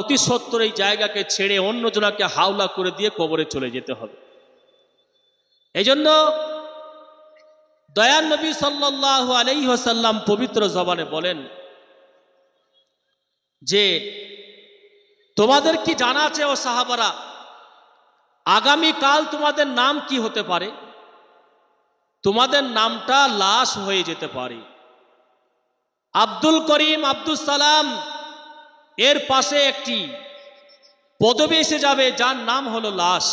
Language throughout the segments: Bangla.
অতি সত্তর এই জায়গাকে ছেড়ে অন্য জনাকে হাওলা করে দিয়ে কবরে চলে যেতে হবে। এই জন্য দয়ান নবী সাল্লাহ আলাইসাল্লাম পবিত্র জবানে বলেন যে, তোমাদের কি জানা আছে ও সাহাবারা, আগামীকাল তোমাদের নাম কি হতে পারে? তোমাদের নামটা লাশ হয়ে যেতে পারে। আব্দুল করিম আব্দুল সালাম এর পাশে একটি পদবি এসে যাবে, যার নাম হলো লাশ।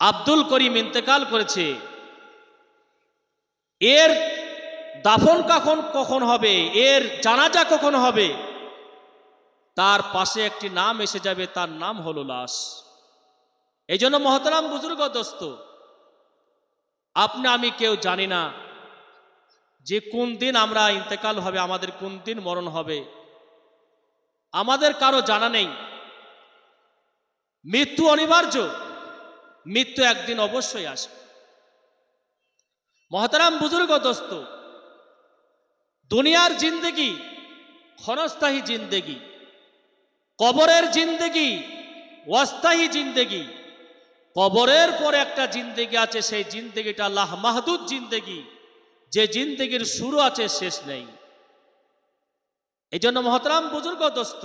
আব্দুল করিম ইন্তেকাল করেছে। এর দাফন কখন কখন হবে? এর জানাজা কখন হবে? তার পাশে একটি নাম এসে যাবে, তার নাম হলো লাশ। এই জন্য মহতরাম বুজুর্গ দোস্ত, আপনি, আমি কেউ জানি না যে কোন দিন আমরা ইন্তেকাল হবে, আমাদের কোন দিন মরণ হবে। আমাদের কারও জানা নেই। মৃত্যু অনিবার্য, মৃত্যু একদিন অবশ্যই আসবে। মহতারাম বুজুর্গ দোস্ত, দুনিয়ার জিন্দেগি, ক্ষণস্থায়ী জিন্দেগি, কবরের জিন্দেগি, অস্থায়ী জিন্দেগি, কবরের পরে একটা জিন্দেগি আছে, সেই জিন্দেগিটা আল্লাহ মাহদুদ জিন্দেগি, যে জিন্দেগির শুরু আছে, শেষ নেই। এই জন্য মহতরাম বুজুর্গ দোস্ত,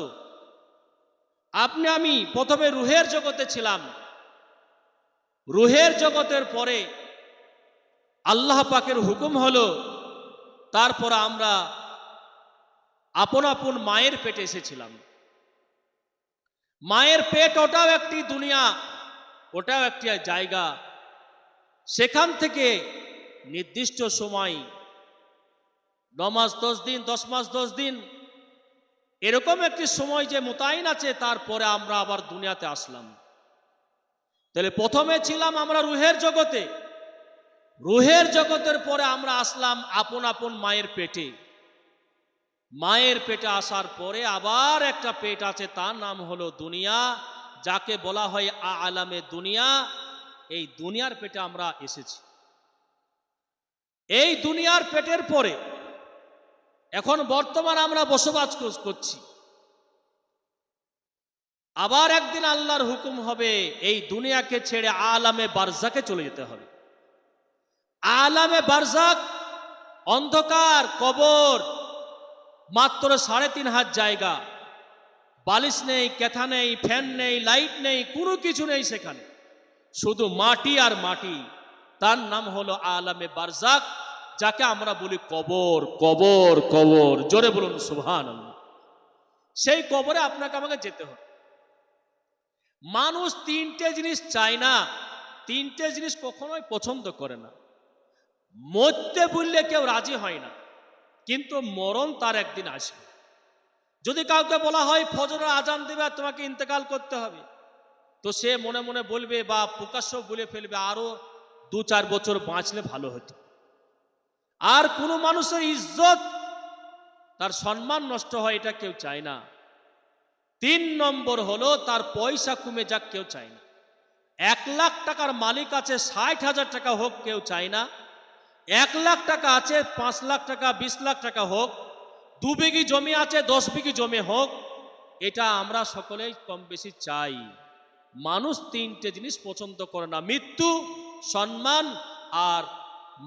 আপনি আমি প্রথমে রুহের জগতে ছিলাম। রুহের জগতের পরে আল্লাহ পাকের হুকুম হলো, তারপর আমরা আপন আপন মায়ের পেটে এসেছিলাম। মায়ের পেট ওটাও একটি দুনিয়া, ওটাও একটি জায়গা। সেখান থেকে নির্দিষ্ট সময়, ন মাস দশ দিন, দশ মাস দশ দিন এরকম একটি সময় যে মোতায়েন আছে, তারপরে আমরা আবার দুনিয়াতে আসলাম। তাহলে প্রথমে ছিলাম আমরা রুহের জগতে। রুহের জগতের পরে আমরা আসলাম আপন আপন মায়ের পেটে। মায়ের পেটে আসার পরে আবার একটা পেট আছে, তার নাম হলো দুনিয়া। যাকে বলা হয় আ আলামে দুনিয়া। এই দুনিয়ার পেটে আমরা এসেছি। এই দুনিয়ার পেটের পরে এখন বর্তমান আমরা বসবাস করছি আবার একদিন আল্লাহর হুকুম হবে, এই দুনিয়াকে ছেড়ে আলামে বারজাকে চলে যেতে হবে। আলামে বারজাক অন্ধকার, কবর, মাত্র সাড়ে তিন হাত জায়গা। বালিশ নেই, ক্যাথা নেই, ফ্যান নেই, লাইট নেই, কোনো কিছু নেই সেখানে। শুধু মাটি আর মাটি। তার নাম হলো আলামে বারজাক। যাকে আমরা বলি কবর কবর কবর। জোরে বলুন সুভান সেই কবরে আপনাকে আমাকে যেতে হবে। মানুষ তিনটে জিনিস চায় না, তিনটে জিনিস কখনোই পছন্দ করে না। মরতে বললে কেউ রাজি হয় না, কিন্তু মরণ তার একদিন আসবে। যদি কাউকে বলা হয়, ফজরের আজান দেবে আর তোমাকে ইন্তেকাল করতে হবে। তো সে মনে মনে বলবে বা প্রকাশ্য বলে ফেলবে, আরও দু চার বছর বাঁচলে ভালো হতো। আর কোনো মানুষের ইজ্জত, তার সম্মান নষ্ট হয়, এটা কেউ চায় না। তিন নম্বর হলো, তার পয়সা কমে যাক, কেউ চায় না। এক লাখ টাকার মালিক আছে, ষাট হাজার টাকা হোক, কেউ চায় না। এক লাখ টাকা আছে, পাঁচ লাখ টাকা, বিশ লাখ টাকা হোক, দু বিঘি জমি আছে, দশ বিঘি জমি হোক, এটা আমরা সকলেই কম বেশি চাই। মানুষ তিনটে জিনিস পছন্দ করে না, মৃত্যু, সম্মান আর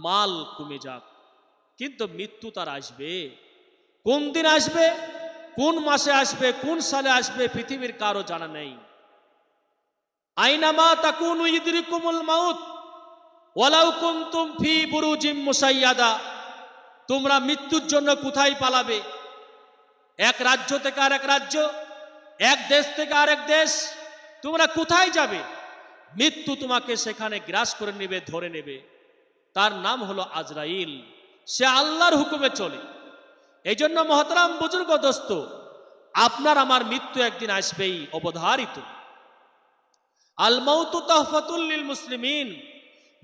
মাল কমে যাক। কিন্তু মৃত্যু তার আসবে। কোন দিন আসবে? কোন মাসে আসবে? কোন সালে আসবে? পৃথিবীর কারও জানা নেই। আইনামা তাকুন ইদরিকুমুল মাউত, ওয়ালাউ কুনতুম ফি বুরুজিম মুসাইয়াদা, তোমরা মৃত্যুর জন্য কোথায় পালাবে? এক রাজ্য থেকে আরেক রাজ্য, এক দেশ থেকে আরেক দেশ, তোমরা কোথায় যাবে? মৃত্যু তোমাকে সেখানে গ্রাস করে নেবে, ধরে নেবে। তার নাম হলো আজরাইল। সে আল্লাহর হুকুমে চলে। এই জন্য মহতরাম বুজুর্গ দোস্ত, আপনার আমার মৃত্যু একদিন আসবেই, অবধারিত। আল মৌতু তহফাতুল্লিল মুসলিমিন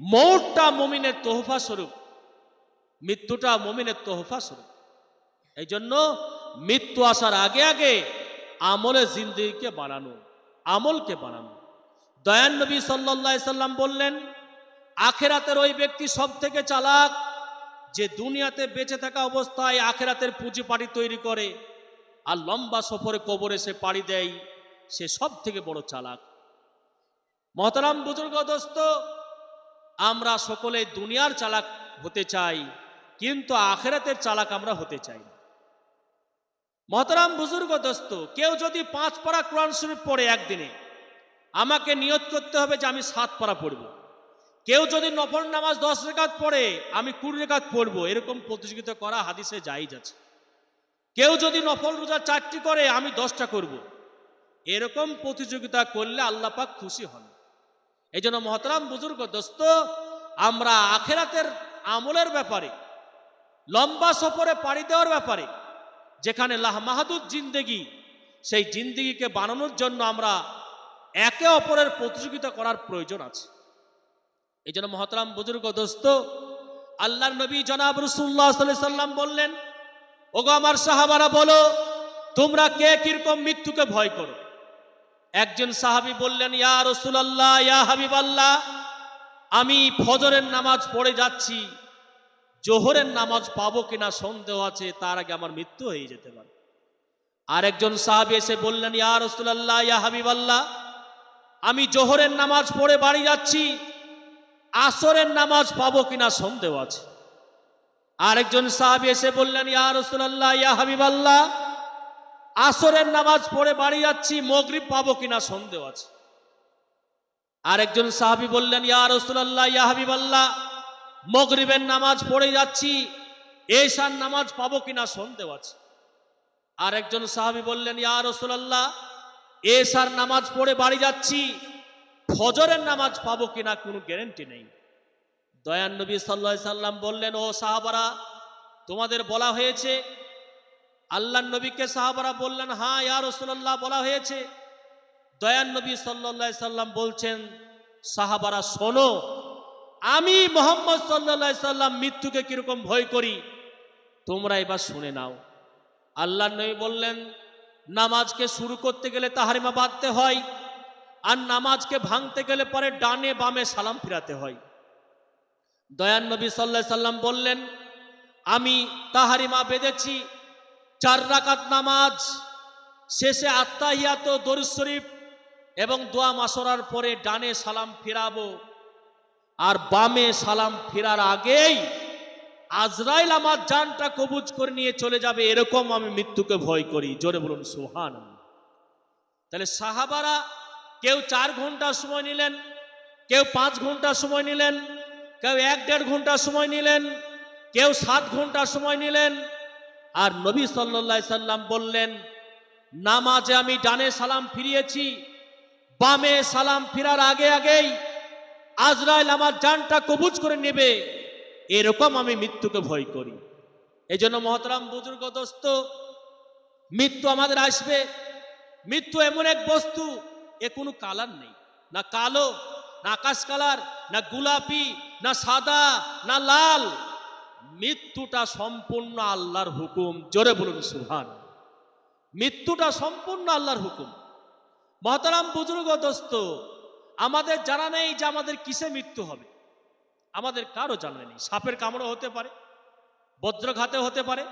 মৌটটা মমিনের তোহফা স্বরূপ। মৃত্যুটা মমিনের তোহফা স্বরূপ। এই জন্য মৃত্যু আসার আগে আগে আমলে জিন্দিগিকে বানানো, আমলকে বানানো। দয়ান নবী সাল্লাহ সাল্লাম বললেন, আখেরাতের ওই ব্যক্তি সব থেকে চালাক যে দুনিয়াতে বেঁচে থাকা অবস্থায় আখেরাতের পুঁজি পাটি তৈরি করে আর লম্বা সফরে কবরে সে পাড়ি দেয়, সে সব থেকে বড় চালাক। মহতারাম বুজুর্গ, দোস্ত, আমরা সকলে দুনিয়ার চালাক হতে চাই, কিন্তু আখেরাতের চালাক আমরা হতে চাই মহতারাম বুজুর্গ, দোস্ত, কেউ যদি পাঁচ পারা কোরআন শরীফ পড়ে একদিনে, আমাকে নিয়ত করতে হবে যে আমি সাত পারা পড়ব। কেউ যদি নফল নামাজ দশ রেখাত পড়ে, আমি কুড়ি রেখাত পড়ব। এরকম প্রতিযোগিতা করা হাদিসে যাই যাচ্ছে। কেউ যদি নফল রোজা চারটি করে, আমি দশটা করব। এরকম প্রতিযোগিতা করলে আল্লাহ পাক খুশি হন। এই জন্য মহতরাম বুজুর্গ, দোস্ত, আমরা আখেরাতের আমলের ব্যাপারে, লম্বা সফরে পাড়ি দেওয়ার ব্যাপারে, যেখানে লাহ মাহাদুদ জিন্দেগি, সেই জিন্দেগিকে বানানোর জন্য আমরা একে অপরের প্রতিযোগিতা করার প্রয়োজন আছে। এই জন্য মহতরাম বুজুর্গ দোস্ত, আল্লাহর নবী জনাব রসুল্লাহ সাল্লাহ সাল্লাম বললেন, ওগো আমার সাহাবারা বলো, তোমরা কে কীরকম মৃত্যুকে ভয় করো? একজন সাহাবি বললেন, ইয়া রসুল আল্লাহ ইয়া হাবিব আল্লাহ আমি ফজরের নামাজ পড়ে যাচ্ছি, জোহরের নামাজ পাবো কিনা সন্দেহ আছে, তার আগে আমার মৃত্যু হয়ে যেতে পারে। আরেকজন সাহাবি এসে বললেন, ইয়া রসুলাল্লাহ, ইয়া হাবিব আল্লাহ আমি জোহরের নামাজ পড়ে বাড়ি যাচ্ছি আসরের নামাজ পাবো কিনা সন্দেহ আছে। আরেকজন সাহাবি এসে বললেন, ইয়া রসুলাল্লাহ, ইয়া হাবিব আল্লাহ আসরের নামাজ পড়ে বাড়ি যাচ্ছি, মগরিব পাবো কিনা সন্দেহ আছে? আরেকজন সাহাবি বললেন, ইয়া রসুলাল্লাহ, ইয়া হাবিব আল্লাহ মগরিবের নামাজ পড়ে যাচ্ছি, এশার নামাজ পাবো কিনা সন্দেহ আছে? আরেকজন সাহাবি বললেন, ইয়া রসুলাল্লাহ, এশার নামাজ পড়ে বাড়ি যাচ্ছি ফজরের নামাজ পাবো কিনা কোনো গ্যারেন্টি নেই। দয়ান নবী সাল্লা সাল্লাম বললেন, ও সাহাবারা, তোমাদের বলা হয়েছে? আল্লাহ নবীকে সাহাবারা বললেন হ্যাঁ ইয়া রসুল্লাহ বলা হয়েছে। দয়ান নবী সাল্লা সাল্লাম বলছেন, সাহাবারা, শোনো, আমি মোহাম্মদ সাল্লা সাল্লাম মৃত্যুকে কীরকম ভয় করি? তোমরা এবার শুনে নাও। আল্লাহ নবী বললেন, নামাজকে শুরু করতে গেলে তাহারিমা বাঁধতে হয়। আর নামাজকে ভাঙতে গেলে পরে ডানে বামে সালাম ফিরাতে হয়। দয়ান নবী সাল্লাহ সাল্লাম বললেন, আমি তাহারিমা বেঁধেছি, চার রাকাত নামাজ, শেষে আত্মাহিয়াত দরুদ শরীফ এবং দোয়া মাসরার পরে ডানে সালাম ফিরাবো। আর বামে সালাম ফেরার আগেই আজরাইল আমার জানটা কবুজ করে নিয়ে চলে যাবে, এরকম আমি মৃত্যুকে ভয় করি। জোরে বলুন সুহান তাহলে সাহাবারা চার ঘণ্টা সময় নিলেন, কেউ পাঁচ ঘণ্টা সময় নিলেন, কেউ এক দেড় ঘণ্টা সময় নিলেন, কেউ সাত ঘণ্টা সময় নিলেন। আর নবী সাল্লা সাল্লাম বললেন, নামাজে আমি ডানে সালাম ফিরিয়েছি, বামে সালাম ফিরার আগে আগেই আজরাইল আমার জানটা কবুজ করে নেবে। এরকম আমি মৃত্যুকে ভয় করি। এই জন্য মহতরাম বুজুর্গ দোস্ত, মৃত্যু আমাদের আসবে। মৃত্যু এমন এক বস্তু এ কোনো কালার নেই। না কালো, না আকাশ কালার, না গোলাপি, না সাদা, না লাল। মৃত্যুটা সম্পূর্ণ আল্লাহর হুকুম। জোরে বলুন সুহান মৃত্যুটা সম্পূর্ণ আল্লাহর হুকুম। মহতারাম বুজুর্গ দোস্ত, আমাদের জানা নেই যে আমাদের কিসে মৃত্যু হবে। আমাদের কারও জানা নেই। সাপের কামড়ও হতে পারে বজ্রঘাতে হতে পারে,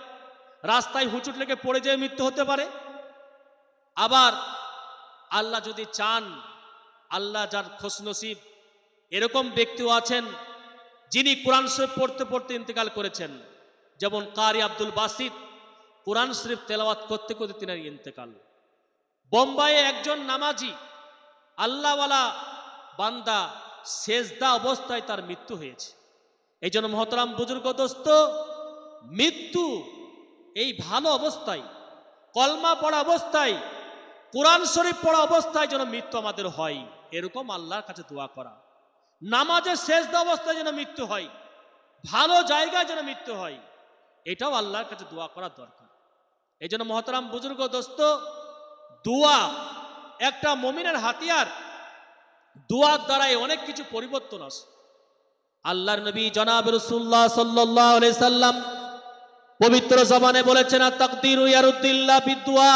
রাস্তায় হুচুট লেগে পড়ে যেয়ে মৃত্যু হতে পারে। আবার আল্লাহ যদি চান, আল্লাহ যার খোসনসিব এরকম ব্যক্তিও আছেন যিনি কোরআন শরীফ পড়তে পড়তে ইন্তেকাল করেছেন। যেমন কারি আব্দুল বাসিদ, কোরআন শরীফ তেলাওয়াত করতে করতে তিনি ইন্তেকাল। বোম্বাইয়ে একজন নামাজি, আল্লাহওয়ালা বান্দা সেজদা অবস্থায় তার মৃত্যু হয়েছে। এই জন্য মহতরাম বুজুর্গ দোস্ত, মৃত্যু এই ভালো অবস্থায়, কলমা পড়া অবস্থায় কোরআন শরীফ পড়া অবস্থায় যেন মৃত্যু আমাদের হয়, এরকম আল্লাহর কাছে দোয়া করা। নামাজের শেষ অবস্থায় যেন মৃত্যু হয়, ভালো জায়গায় যেন মৃত্যু হয়, এটাও আল্লাহর কাছে দোয়া করা দরকার। এই জন্য মহতরাম বুজুর্গ, দোস্ত, দোয়া একটা মমিনের হাতিয়ার। দোয়ার দ্বারাই অনেক কিছু পরিবর্তন আসে। আল্লাহর নবী জনাব রসুল্লাহ সাল্লাহ সাল্লাম পবিত্র জবানে বলেছেন তাকদির ইয়ারুদ্দিল্লা বিদুয়া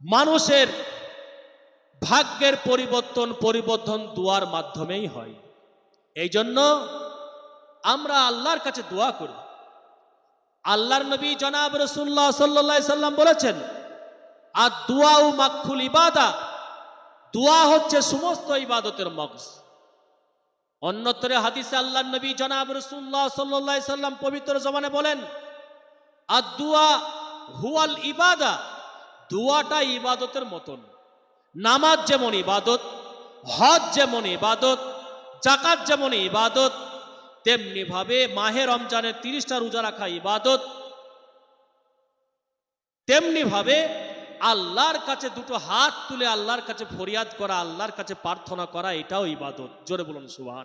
মানুষের ভাগ্যের পরিবর্তন পরিবর্তন দোয়ার মাধ্যমেই হয়। এই জন্য আমরা আল্লাহর কাছে দোয়া করি। আল্লাহর নবী জনাব রসুল্লাহ সাল্লাহ সাল্লাম বলেছেন, আর দুয়া ও মাক্ষুল ইবাদা, দোয়া হচ্ছে সমস্ত ইবাদতের মগজ। অন্যত্রে হাদিসে আল্লাহ নবী জনাব রসুল্লাহ সাল্লাহ সাল্লাম পবিত্র জমানে বলেন, আর দুয়া হুয়াল ইবাদা দুয়াটা ইবাদতের মতন। নামাজ যেমন ইবাদত, হজ যেমন ইবাদত জাকাত যেমন ইবাদত তেমনি ভাবে মাহে রমজানের তিরিশটা রোজা রাখা ইবাদত তেমনি ভাবে আল্লাহর কাছে দুটো হাত তুলে আল্লাহর কাছে ফরিয়াদ করা, আল্লাহর কাছে প্রার্থনা করা, এটাও ইবাদত। জোরে বলুন সুবাহ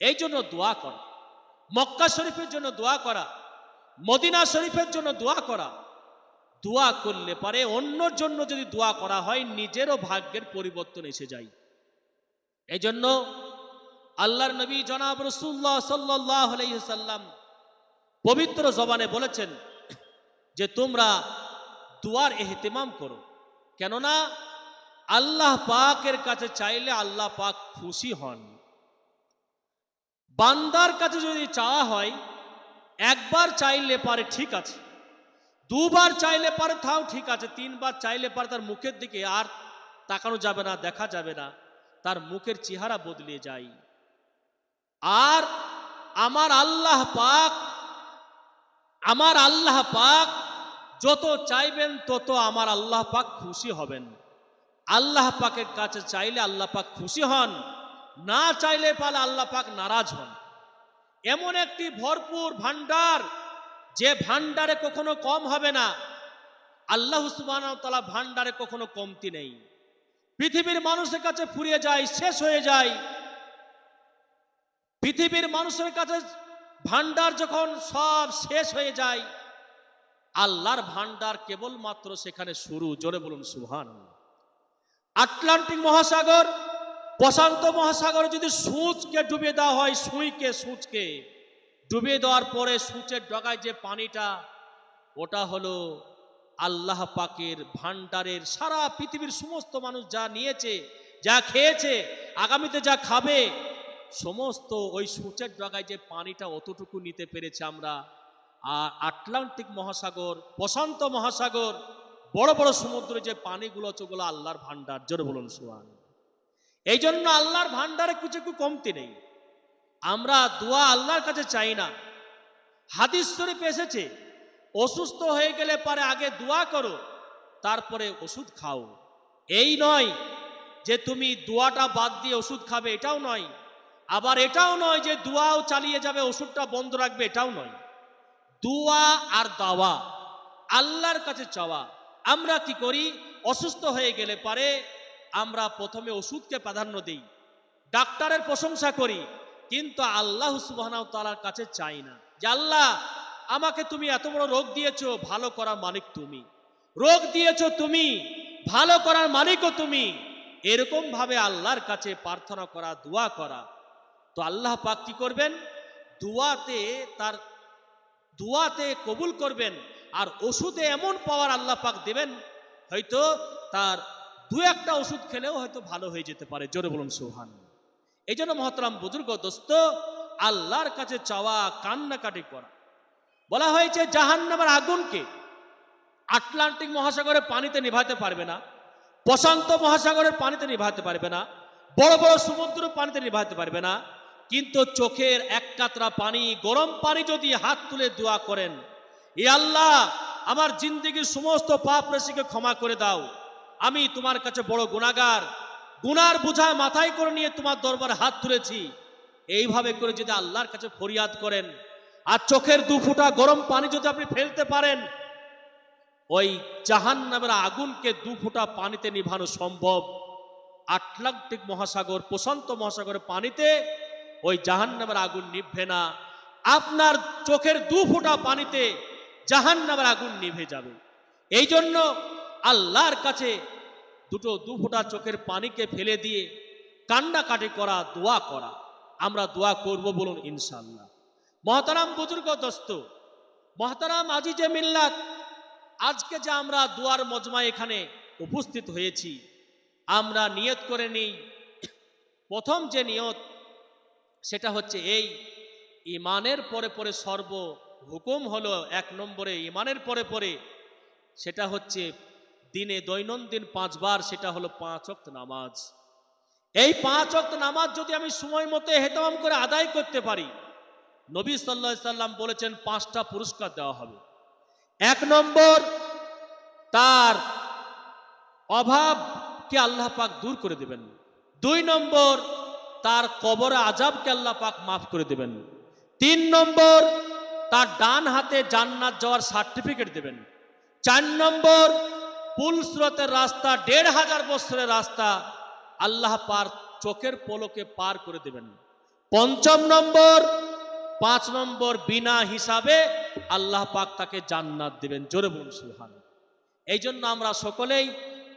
এই জন্য দোয়া করা, মক্কা শরীফের জন্য দোয়া করা, মদিনা শরীফের জন্য দোয়া করা দোয়া করলে পারে অন্যর জন্য যদি দোয়া করা হয়, নিজেরও ভাগ্যের পরিবর্তন এসে যায়। এই জন্য আল্লাহর নবী জনাব রসুল্লাহ সাল্লাহ সাল্লাম পবিত্র জবানে বলেছেন যে তোমরা দুয়ার এহতেমাম করো। কেননা আল্লাহ পাকের কাছে চাইলে আল্লাহ পাক খুশি হন। বান্দার কাছে যদি চাওয়া হয়, একবার চাইলে পারে ঠিক আছে। দুবার চাইলে পারে, তাও ঠিক আছে। তিনবার চাইলে পারে, তার মুখের দিকে আর তাকানো যাবে না, দেখা যাবে না। তার মুখের চেহারা বদলে যায়। আর আমার আল্লাহ পাক, আমার আল্লাহ পাক যত চাইবেন, তত আমার আল্লাহ পাক খুশি হবেন। আল্লাহ পাকের কাছে চাইলে আল্লাহ পাক খুশি হন, না চাইলে পালে আল্লাহ পাক নারাজ হন। এমন একটি ভরপুর ভান্ডার যে ভান্ডারে কখনো কম হবে না। আল্লাহ তালা ভান্ডারে কখনো কমতি নেই। পৃথিবীর মানুষের কাছে ফুরিয়ে যায়, শেষ হয়ে যায়। পৃথিবীর মানুষের কাছে ভান্ডার যখন সব শেষ হয়ে যায়, আল্লাহর ভান্ডার কেবলমাত্র সেখানে শুরু। জোরে বলুন সুহান আটলান্টিক মহাসাগর, প্রশান্ত মহাসাগর যদি সূচকে ডুবে দেওয়া হয়, সুইকে, সূচকে। ডুবিয়ে দেওয়ার পরে সূচের ডগায় যে পানিটা, ওটা হলো আল্লাহ পাকের ভান্ডারের সারা পৃথিবীর সমস্ত মানুষ যা নিয়েছে, যা খেয়েছে, আগামীতে যা খাবে, সমস্ত ওই সূচের ডগায় যে পানিটা অতটুকু নিতে পেরেছে আমরা। আর আটলান্টিক মহাসাগর, প্রশান্ত মহাসাগর, বড় বড় সমুদ্রে যে পানিগুলো আছে, ওগুলো আল্লাহর ভান্ডার জোরে বলুন সুহান এই জন্য আল্লাহর ভান্ডারে কিছু কমতি নেই। আমরা দোয়া আল্লাহর কাছে চাই না। হাদিস শরীফ এসেছে, অসুস্থ হয়ে গেলে পারে আগে দোয়া করো, তারপরে ওষুধ খাও। এই নয় যে তুমি দোয়াটা বাদ দিয়ে ওষুধ খাবে, এটাও নয়। আবার এটাও নয় যে দোয়াও চালিয়ে যাবে, ওষুধটা বন্ধ রাখবে, এটাও নয়। দোয়া আর দাওয়া, আল্লাহর কাছে চাওয়া। আমরা কি করি? অসুস্থ হয়ে গেলে পারে আমরা প্রথমে ওষুধকে প্রাধান্য দিই। ডাক্তারের প্রশংসা করি কিন্তু আল্লাহ সুবাহ তালার কাছে চাই না। যে আল্লাহ, আমাকে তুমি এত বড় রোগ দিয়েছ, ভালো করার মালিক তুমি। রোগ দিয়েছ তুমি, ভালো করার মালিকও তুমি। এরকম ভাবে আল্লাহর কাছে প্রার্থনা করা, দোয়া করা। তো আল্লাহ পাক কি করবেন? দোয়াতে তার, দোয়াতে কবুল করবেন। আর ওষুধে এমন পাওয়ার আল্লাহ পাক দেবেন, হয়তো তার দু একটা ওষুধ খেলেও হয়তো ভালো হয়ে যেতে পারে। জোরে বলুন সোহান এই জন্য মহতরাম বুজুর্গ দোস্ত, আল্লাহর কাছে চাওয়া কান্নাকাটি করা। বলা হয়েছে, জাহান্নামের আগুনকে আটলান্টিক মহাসাগরের পানিতে নিভাতে পারবে না, প্রশান্ত মহাসাগরের পানিতে নিভাতে পারবে না, বড় বড় সমুদ্র পানিতে নিভাতে পারবে না, কিন্তু চোখের এক কাতরা পানি, গরম পানি যদি হাত তুলে দোয়া করেন এ আল্লাহ, আমার জিন্দগির সমস্ত পাপ রাশিকে ক্ষমা করে দাও, আমি তোমার কাছে বড় গুণাগার গুনার বোঝায় মাথায় করে নিয়ে তোমার দরবারে হাত তুলেছি। এইভাবে করে যদি আল্লাহর কাছে ফরিয়াদ করেন, আর চোখের দু ফুটা গরম পানি যদি আপনি ফেলতে পারেন, ওই জাহান নামের আগুনকে দু ফুটা পানিতে নিভানো সম্ভব। আটলান্টিক মহাসাগর, প্রশান্ত মহাসাগরের পানিতে ওই জাহান নামের আগুন নিভবে না। আপনার চোখের দু ফুটা পানিতে জাহান নামের আগুন নিভে যাবে। এই জন্য আল্লাহর কাছে দুটো দু ফোঁটা চোখের পানিকে ফেলে দিয়ে কান্নাকাটি করা, দোয়া করা। আমরা দোয়া করব বলুন ইনশাল্লাহ মহতারাম বুজুর্গ দোস্ত, মহতারাম আজিজে মিল্লাত, আজকে যে আমরা দুয়ার মজমা এখানে উপস্থিত হয়েছি, আমরা নিয়ত করে নিই। প্রথম যে নিয়ত, সেটা হচ্ছে এই, ইমানের পরে পরে সর্ব হুকুম হলো এক নম্বরে, ইমানের পরে পরে, সেটা হচ্ছে দিনে দৈনন্দিন পাঁচবার সেটা হলো পাঁচ অক্ত নামাজ। এই পাঁচ অক্ত নামাজ যদি আমি সময় মতো হেতাম করে আদায় করতে পারি, নবী সাল্লা সাল্লাম বলেছেন পাঁচটা পুরস্কার দেওয়া হবে। এক নম্বর, তার অভাবকে আল্লাহ পাক দূর করে দেবেন। দুই নম্বর, তার কবর আজাবকে আল্লাহ পাক মাফ করে দেবেন। তিন নম্বর, তার ডান হাতে জান্নাত যাওয়ার সার্টিফিকেট দেবেন। চার নম্বর পুল স্রোতের রাস্তা, দেড় হাজার বছরের রাস্তা, আল্লাহ পার চোখের পলকে পার করে দেবেন। পঞ্চম নম্বর, পাঁচ নম্বর বিনা হিসাবে আল্লাহ পাক তাকে জান্নাত দিবেন। জোরে বলুন সুহান এই জন্য আমরা সকলেই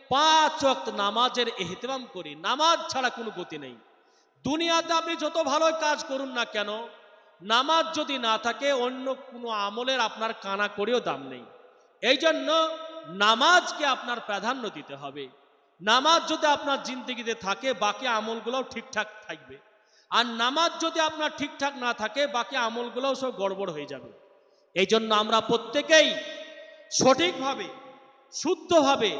পাঁচ ওয়াক্ত নামাজের এহতেমাম করি। নামাজ ছাড়া কোনো গতি নেই। দুনিয়াতে আপনি যত ভালো কাজ করুন না কেন, নামাজ যদি না থাকে, অন্য কোনো আমলের আপনার কানা করেও দাম নেই। এই জন্য নামাজকে আপনার প্রাধান্য দিতে হবে। নামাজ যদি আপনার জিন্দগিতে থাকে, বাকি আমলগুলোও ঠিকঠাক থাকবে। আর নামাজ যদি আপনার ঠিকঠাক না থাকে, বাকি আমলগুলোও সব গড়বড় হয়ে যাবে। এই জন্য আমরা প্রত্যেকেই সঠিকভাবে, শুদ্ধভাবে,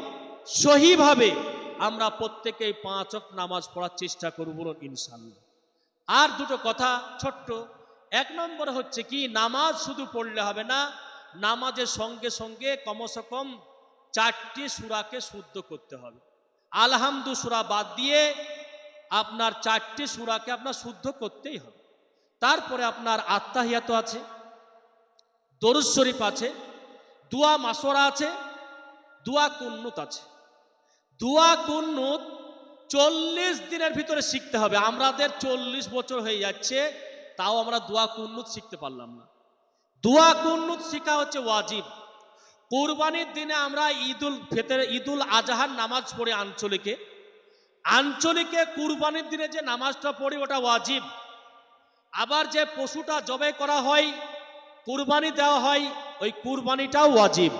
সহিভাবে আমরা প্রত্যেকেই পাঁচ নামাজ পড়ার চেষ্টা করব ইনশাল্লাহ আর দুটো কথা ছোট্ট। এক নম্বর হচ্ছে কি, নামাজ শুধু পড়লে হবে না, নামাজের সঙ্গে সঙ্গে কমসে কম চারটি সুরাকে শুদ্ধ করতে হবে। আলহামদু সুরা বাদ দিয়ে আপনার চারটি সুরাকে আপনার শুদ্ধ করতেই হবে। তারপরে আপনার আত্মাহিয়াত আছে, দরুদ শরীফ আছে, দুয়া মাসরা আছে, দুয়া কুন্নুত আছে। দুয়া কুন্নুত চল্লিশ দিনের ভিতরে শিখতে হবে। আমাদের চল্লিশ বছর হয়ে যাচ্ছে, তাও আমরা দোয়া কুন্নুত শিখতে পারলাম না। দোয়া কুন্নুত শেখা হচ্ছে ওয়াজিব। কোরবানির দিনে আমরা ঈদুল ফেতর, ঈদুল আজহার নামাজ পড়ি আঞ্চলিকে। আঞ্চলিকে কুরবানির দিনে যে নামাজটা পড়ি ওটা ওয়াজিব। আবার যে পশুটা জবাই করা হয়, কুরবানি দেওয়া হয়, ওই কুরবানিটাও ওয়াজিব।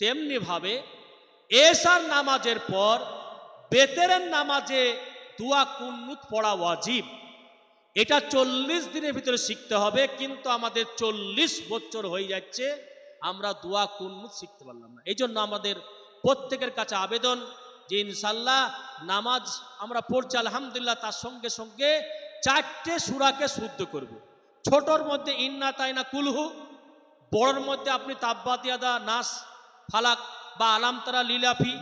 তেমনি ভাবে এসার নামাজের পর বেতেরের নামাজে দুয়া কুন্নুত পড়া ওয়াজিব। এটা চল্লিশ দিনের ভিতরে শিখতে হবে, কিন্তু আমাদের চল্লিশ বছর হয়ে যাচ্ছে। আমরা দোয়া কুন্নুত শিখতে পারলাম না এই জন্য আমাদের প্রত্যেকের কাছে আবেদন যে ইনশাল্লাহ নামাজ আমরা পড়ছি, আলহামদুলিল্লাহ, তার সঙ্গে সঙ্গে চারটে সুরাকে শুদ্ধ করব। ছোটর মধ্যে ইন্না তাইনা কুলহু, বড়র মধ্যে আপনি তাব্বাতিয়াদা নাস, ফালাক বা আলামতারা লীলাফি,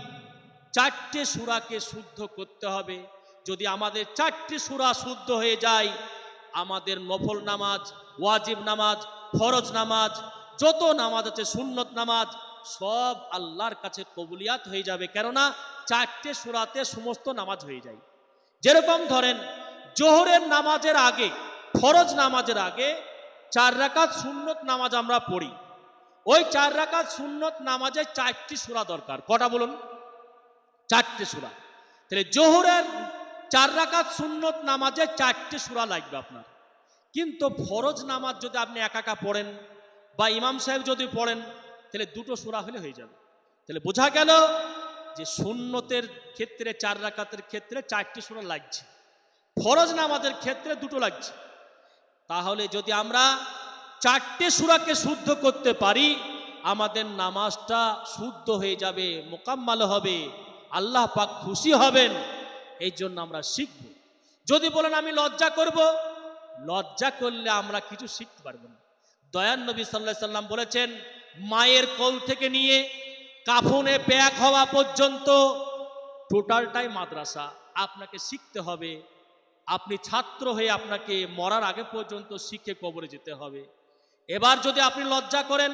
চারটে সুরাকে শুদ্ধ করতে হবে যদি আমাদের চারটি সুরা শুদ্ধ হয়ে যায়, আমাদের নফল নামাজ, ওয়াজিব নামাজ, ফরজ নামাজ যত নামাজ আছে, সুন্নত নামাজ, সব আল্লাহর কাছে কবুলিয়াত হয়ে যাবে। কেননা চারটে সুরাতে সমস্ত নামাজ হয়ে যায়। যেরকম ধরেন, জোহরের নামাজের আগে, ফরজ নামাজের আগে চার রাকাত সুন্নত নামাজ আমরা পড়ি। ওই চার রাকাত সুন্নত নামাজে চারটি সুরা দরকার। কটা বলুন? চারটে সুরা। তাহলে জোহরের চার রাকাত সুন্নত নামাজে চারটে সুরা লাগবে আপনার। কিন্তু ফরজ নামাজ যদি আপনি একা একা পড়েন বা ইমাম সাহেব যদি পড়েন, তাহলে দুটো সুরা হলে হয়ে যাবে। তাহলে বোঝা গেল যে সুন্নতের ক্ষেত্রে চার রাকাতের ক্ষেত্রে চারটি সুরা লাগছে। ফরজ নামাজের ক্ষেত্রে দুটো লাগছে। তাহলে যদি আমরা চারটে সুরাকে শুদ্ধ করতে পারি, আমাদের নামাজটা শুদ্ধ হয়ে যাবে, মোকাম্মাল হবে, আল্লাহ পাক খুশি হবেন, এই জন্য আমরা শিখব। যদি বলেন আমি লজ্জা করব, লজ্জা করলে আমরা কিছু শিখতে পারব না। দয়ান নবী সাল্লাহ সাল্লাম বলেছেন, মায়ের কোল থেকে নিয়ে কাফনে প্যাক হওয়া পর্যন্ত টোটালটাই মাদ্রাসা। আপনাকে শিখতে হবে। আপনি ছাত্র হয়ে আপনাকে মরার আগে পর্যন্ত শিখে কবরে যেতে হবে। এবার যদি আপনি লজ্জা করেন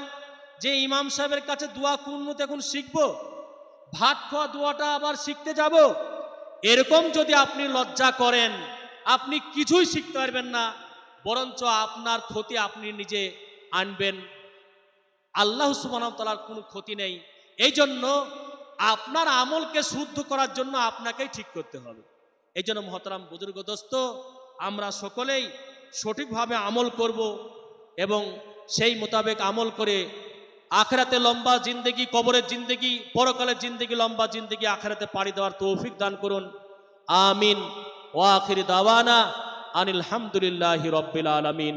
যে ইমাম সাহেবের কাছে দোয়া কুন্নুত এখন শিখব, ভাত খাওয়া দোয়াটা আবার শিখতে যাব, এরকম যদি আপনি লজ্জা করেন, আপনি কিছুই শিখতে পারবেন না, বরঞ্চ আপনার ক্ষতি আপনি নিজে আনবেন। আল্লাহ সুবাহতালার কোনো ক্ষতি নেই। এই জন্য আপনার আমলকে শুদ্ধ করার জন্য আপনাকেই ঠিক করতে হবে। এই জন্য মহতারাম বুজুর্গ দোস্ত, আমরা সকলেই সঠিকভাবে আমল করব এবং সেই মোতাবেক আমল করে আখরাতে লম্বা জিন্দেগি, কবরের জিন্দেগি, পরকালের জিন্দেগি, লম্বা জিন্দেগি আখরাতে পাড়ি দেওয়ার তৌফিক দান করুন। আমিন। ও আখির দাওয়ানা আনিল হামদুলিল্লাহি রব্বিল আলামিন।